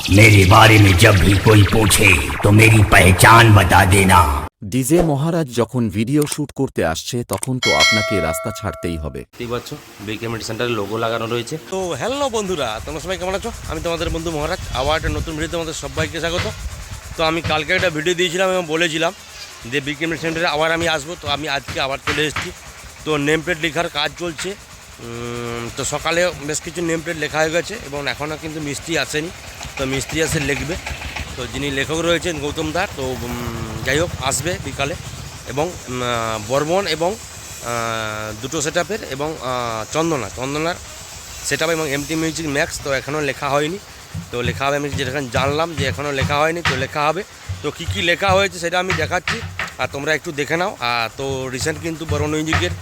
मेरे बारे में जब भी कोई पूछे तो मेरी पहचान बता देना ডিজে মহারাজ যখন ভিডিও শুট করতে আসছে তখন তো আপনাকে রাস্তা ছাড়তেই হবে দেখতেই পাচ্ছ বিগ কমিউনিটি সেন্টারের লোগো লাগানো রয়েছে তো হ্যালো বন্ধুরা তোমরা সবাই কেমন আছো আমি তোমাদের বন্ধু মহারাজ আবার একটা নতুন ভিডিও তোমাদের সবাইকে স্বাগত তো আমি কালকে একটা ভিডিও দিয়েছিলাম এবং বলেছিলাম যে বিকেএম সেন্টারে আবার আমি আসবো তো আমি আজকে আবার চলে এসেছি তো নেম প্লেট লেখার কাজ চলছে উম, তো সকালে বেশ কিছু নেম প্লেট লেখা হয়ে গেছে এবং এখনও কিন্তু মিস্ত্রি আসেনি। তো মিস্ত্রি আসে লিখবে। তো যিনি লেখক রয়েছেন গৌতম দা তো যাই হোক, আসবে বিকালে। এবং বর্মন এবং দুটো সেট এবং চন্দনা। চন্দনার সেট এবং এমটি মিউজিক ম্যাক্স তো এখনও লেখা হয়নি। তো লেখা হবে আমি যেটা জানলাম যে এখনও লেখা হয়নি, তো লেখা হবে। তো কী কী লেখা হয়েছে সেটা আমি দেখাচ্ছি। আর তোমরা একটু দেখে নাও। আর তো রিসেন্ট কিন্তু বড় মিউজিকের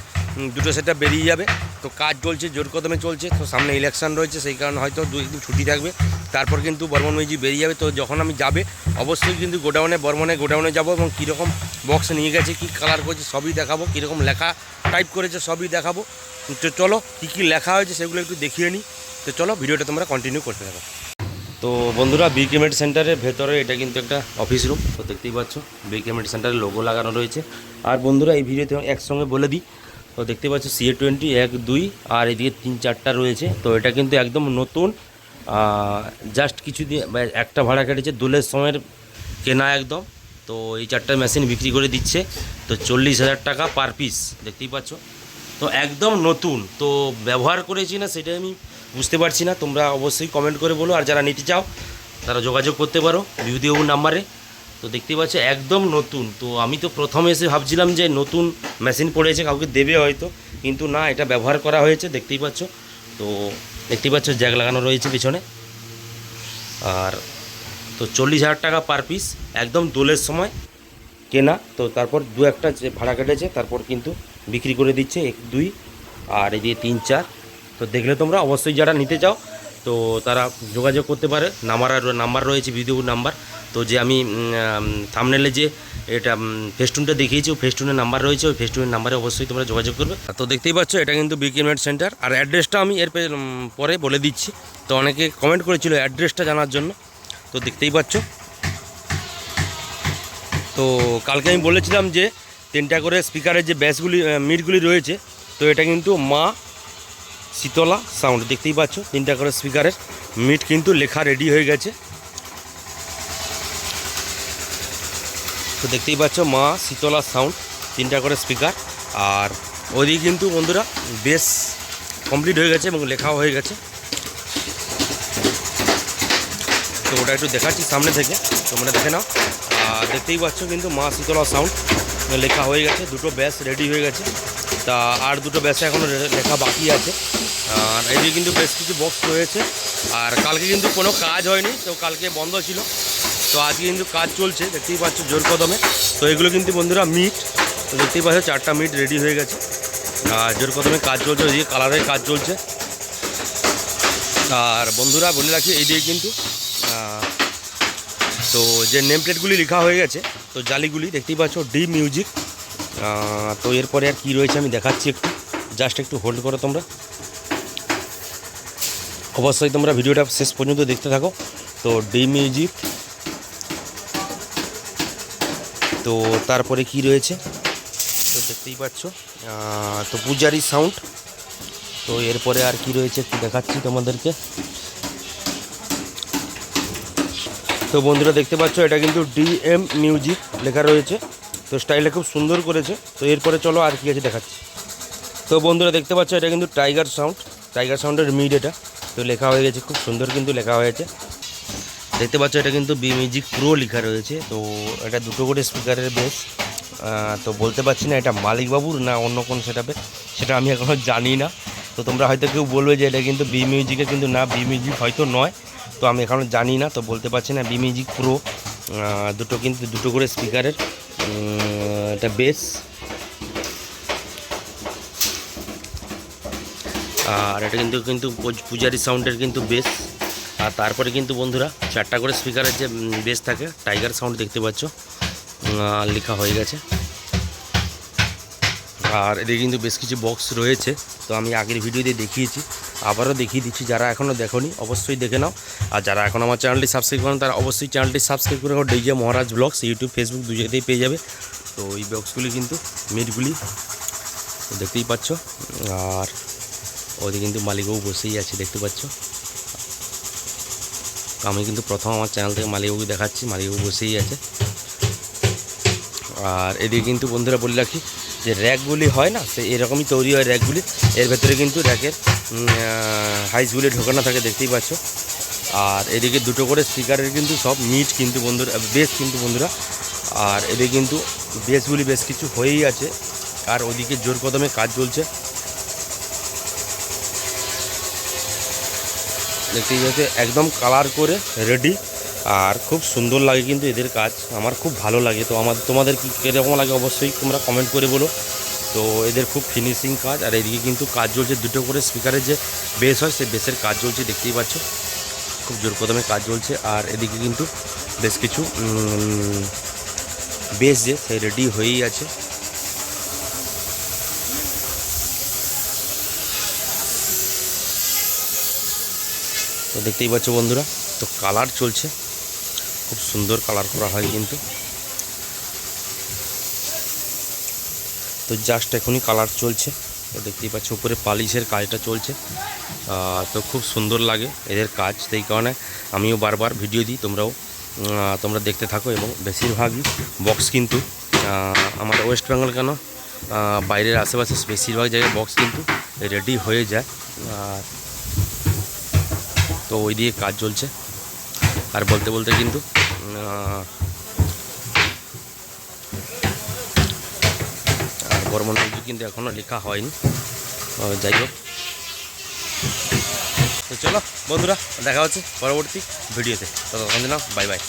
দুটো সেটা বেরিয়ে যাবে। তো কাজ চলছে, জোর কদমে চলছে, তো সামনে ইলেকশন রয়েছে, সেই কারণে হয়তো দুই দিন ছুটি থাকবে। তারপর কিন্তু বর্মন মিউজিক বেরিয়ে যাবে, তো যখন আমি যাবে, অবশ্যই কিন্তু গোডাউনে, বর্মনে গোডাউনে যাব এবং কীরকম বক্স নিয়ে গেছে, কী কালার করেছে, সবই দেখাবো, কীরকম লেখা টাইপ করেছে, সবই দেখাবো। তো চলো, কী কী লেখা হয়েছে সেগুলো একটু দেখিয়ে নিই। তো চলো, ভিডিওটা তোমরা কন্টিনিউ করতে থাকো। তো বন্ধুরা বি কেমেট সেন্টারের ভেতরে এটা কিন্তু একটা অফিস রুম তো দেখতেই পাচ্ছ বি কেমেট সেন্টারের লোগো লাগানো রয়েছে। আর বন্ধুরা, এই ভিডিওতে একসঙ্গে বলে দিই তো দেখতে পাচ্ছ সিএ টোয়েন্টি এক, দুই, আর এদিকে তিন, চারটা রয়েছে। তো এটা কিন্তু একদম নতুন জাস্ট কিছু দিয়ে বা একটা ভাড়া কেটেছে দোলের সময়ের কেনা একদম। তো এই চারটা মেশিন বিক্রি করে দিচ্ছে। তো চল্লিশ হাজার টাকা পার পিস দেখতেই পাচ্ছ। তো একদম নতুন, তো ব্যবহার করেছি না সেটা আমি বুঝতে পারছি না। তোমরা অবশ্যই কমেন্ট করে বলো, আর যারা নিতে চাও, তারা যোগাযোগ করতে পারো। বিভূতিবাবুর নাম্বারে। তো দেখতেই পাচ্ছ, একদম নতুন। তো আমি তো প্রথমে এসে ভাবছিলাম যে নতুন মেশিন পড়েছে, কাউকে দেবে হয়তো। কিন্তু না, এটা ব্যবহার করা হয়েছে, দেখতেই পাচ্ছ। তো দেখতেই পাচ্ছ জ্যাক লাগানো রয়েছে পিছনে। আর তো চল্লিশ হাজার টাকা পার পিস একদম দোলের সময় কেনা। তো তারপর দু একটা যে ভাড়া কেটেছে, তারপর কিন্তু বিক্রি করে দিচ্ছে এক, দুই, আর এই দিয়ে তিন, চার। তো দেখলে তোমরা অবশ্যই যারা নিতে চাও, তো তারা যোগাযোগ করতে পারে। নাম্বার নাম্বার রয়েছে, ভিডিও নাম্বার। তো যে আমি থামনেলে যে এটা ফেস্টুনটা দেখিয়েছি ফেস্টুনের নাম্বার রয়েছে, ওই ফেস্টুনের নাম্বারে অবশ্যই তোমরা যোগাযোগ করবে। তো দেখতেই পাচ্ছ, এটা কিন্তু বিকিমেন্ট সেন্টার আর অ্যাড্রেসটা আমি এর পরে বলে দিচ্ছি। তো অনেকে কমেন্ট করেছিল অ্যাড্রেসটা জানার জন্য। তো দেখতেই পাচ্ছ। তো কালকে আমি বলেছিলাম যে, তিনটা করে স্পিকারের যে ব্যাসগুলি মিটগুলি রয়েছে, তো এটা কিন্তু মা শীতলা সাউন্ড দেখতেই পাচ্ছ, তিনটা করে স্পিকারের মিট কিন্তু লেখা রেডি হয়ে গেছে। তো দেখতেই পাচ্ছ, মা, শীতলা সাউন্ড তিনটা করে স্পিকার আর ওইদিকে কিন্তু বন্ধুরা, বেশ কমপ্লিট হয়ে গেছে এবং লেখাও হয়ে গেছে। তো ওটা একটু দেখাচ্ছি সামনে থেকে, তোমরা দেখে নাও। আর দেখতেই পাচ্ছ কিন্তু মা, শীতলা সাউন্ড লেখা হয়ে গেছে, দুটো ব্যাস রেডি হয়ে গেছে। তা আর দুটো ব্যাসে এখনও লেখা বাকি আছে। আর এদিকে কিন্তু বেশ কিছু বক্স রয়েছে। আর কালকে কিন্তু কোনো কাজ হয়নি, তো কালকে বন্ধ ছিল। তো আজকে কিন্তু কাজ চলছে, দেখতেই পাচ্ছ জোর কদমে। তো এগুলো কিন্তু বন্ধুরা মিট তো দেখতেই পাচ্ছ চারটা মিট রেডি হয়ে গেছে। আর জোর কদমে কাজ চলছে ওইদিকে কালারের কাজ চলছে। আর বন্ধুরা বলে রাখি এইদিকে কিন্তু তো যে নেম প্লেটগুলি লেখা হয়ে গেছে, তো জালিগুলি, দেখতেই পাচ্ছ ডি মিউজিক তো এরপরে আর কী রয়েছে আমি দেখাচ্ছি একটু। জাস্ট একটু হোল্ড করো তোমরা। অবশ্যই তোমরা ভিডিওটা শেষ পর্যন্ত দেখতে থাকো। তো ডি মিউজিক তো তারপরে কি রয়েছে? তো দেখতেই পাচ্ছ তো পূজারি সাউন্ড তো এরপরে আর কি রয়েছে একটু দেখাচ্ছি তোমাদেরকে। তো বন্ধুরা দেখতে পাচ্ছ, এটা কিন্তু ডিএম মিউজিক লেখা রয়েছে। তো স্টাইলটা খুব সুন্দর করেছে। তো এরপরে চলো আর কি আছে দেখাচ্ছি। তো বন্ধুরা দেখতে পাচ্ছ, এটা কিন্তু টাইগার সাউন্ড টাইগার সাউন্ডের মিড এটা। তো লেখা হয়ে গেছে, খুব সুন্দর কিন্তু লেখা হয়েছে। দেখতে পাচ্ছ, এটা কিন্তু বি মিউজিক প্রো লেখা রয়েছে। তো এটা দুটো করে স্পিকারের বেস তো বলতে পারছি না এটা মালিকবাবুর না অন্য কোন সেটাপে সেটা আমি এখনও জানি না। তো তোমরা হয়তো কেউ বলবে যে এটা কিন্তু বি মিউজিকের কিন্তু না বি মিউজিক হয়তো নয়। তো আমি এখনও জানি না, তো বলতে পারছি না বি মিউজিক প্রো দুটো কিন্তু, দুটো করে স্পিকারের এটা বেস আর এটা কিন্তু কিন্তু পূজ- পূজারি সাউন্ডের কিন্তু বেস আর তারপরে কিন্তু বন্ধুরা চারটা করে স্পিকারের যে বেস থাকে টাইগার সাউন্ড দেখতে পাচ্ছ। লেখা হয়ে গেছে। আর এদিকে কিন্তু বেশ কিছু বক্স রয়েছে। তো আমি আগের ভিডিওতে দেখিয়েছি, আবারও দেখিয়ে দিচ্ছি, যারা এখনও দেখোনি, অবশ্যই দেখে নাও। আর যারা এখন আমার চ্যানেলটি সাবস্ক্রাইব করেন, তারা অবশ্যই চ্যানেলটি সাবস্ক্রাইব করে DJ Maharaj vlogs YouTube Facebook দু জায়গাতেই পেয়ে যাবে। তো এই বক্সগুলি কিন্তু মিটগুলি দেখতেই পাচ্ছ। আর ওদের কিন্তু মালিকবাবু বসেই আছে, দেখতে পাচ্ছ। আমি কিন্তু প্রথম আমার চ্যানেল থেকে মালিকবাবু দেখাচ্ছি মালিকবাবু বসেই আছে। আর এদিকে কিন্তু বন্ধুরা বলে রাখি যে র্যাকগুলি হয় না, সে এরকমই তৈরি হয় র্যাকগুলি। এর ভেতরে কিন্তু র্যাকের হাইসগুলি ঢোকানো থাকে, দেখতেই পাচ্ছ। আর এদিকে দুটো করে স্পিকারের কিন্তু সব মিট কিন্তু বন্ধুরা, বেশ কিন্তু বন্ধুরা। আর এদিকে কিন্তু বেসগুলি বেশ কিছু হয়েই আছে। আর ওদিকে জোর কদমে কাজ চলছে। দেখতেই পাচ্ছ একদম কালার করে রেডি আর খুব সুন্দর লাগে কিন্তু এদের কাজ। আমার খুব ভালো লাগে। তো আমার, তোমাদের কি কীরকম লাগে অবশ্যই তোমরা কমেন্ট করে বলো। তো এদের খুব ফিনিশিং কাজ আর এদিকে কিন্তু কাজ চলছে। দুটো করে স্পিকারের যে বেস হয়, সেই বেসের কাজ চলছে, দেখতেই পাচ্ছ। খুব জোর কদমে কাজ চলছে। আর এদিকে কিন্তু বেশ কিছু বেস যে, সেই রেডি হয়েই আছে। তো দেখতেই পাচ্ছ বন্ধুরা, তো কালার চলছে। খুব সুন্দর কালার করা হয় কিন্তু। তো জাস্ট এখনই কালার চলছে। তো দেখতেই পাচ্ছ উপরে পালিশের কাজটা চলছে। তো খুব সুন্দর লাগে এদের কাজ। সেই কারণে আমিও বারবার ভিডিও দিই, তোমরাও তোমরা দেখতে থাকো এবং বেশিরভাগই বক্স কিন্তু আমার ওয়েস্ট বেঙ্গল কেন বাইরের আশেপাশে বেশিরভাগ জায়গায় বক্স কিন্তু রেডি হয়ে যায়। আর তো ওই দিকে কাজ চলছে। আর বলতে বলতে কিন্তু আর কিন্তু এখনও লেখা হয়নি। যাই হোক। তো চলো বন্ধুরা, দেখা হচ্ছে পরবর্তী ভিডিওতে। ততক্ষণ বাই বাই।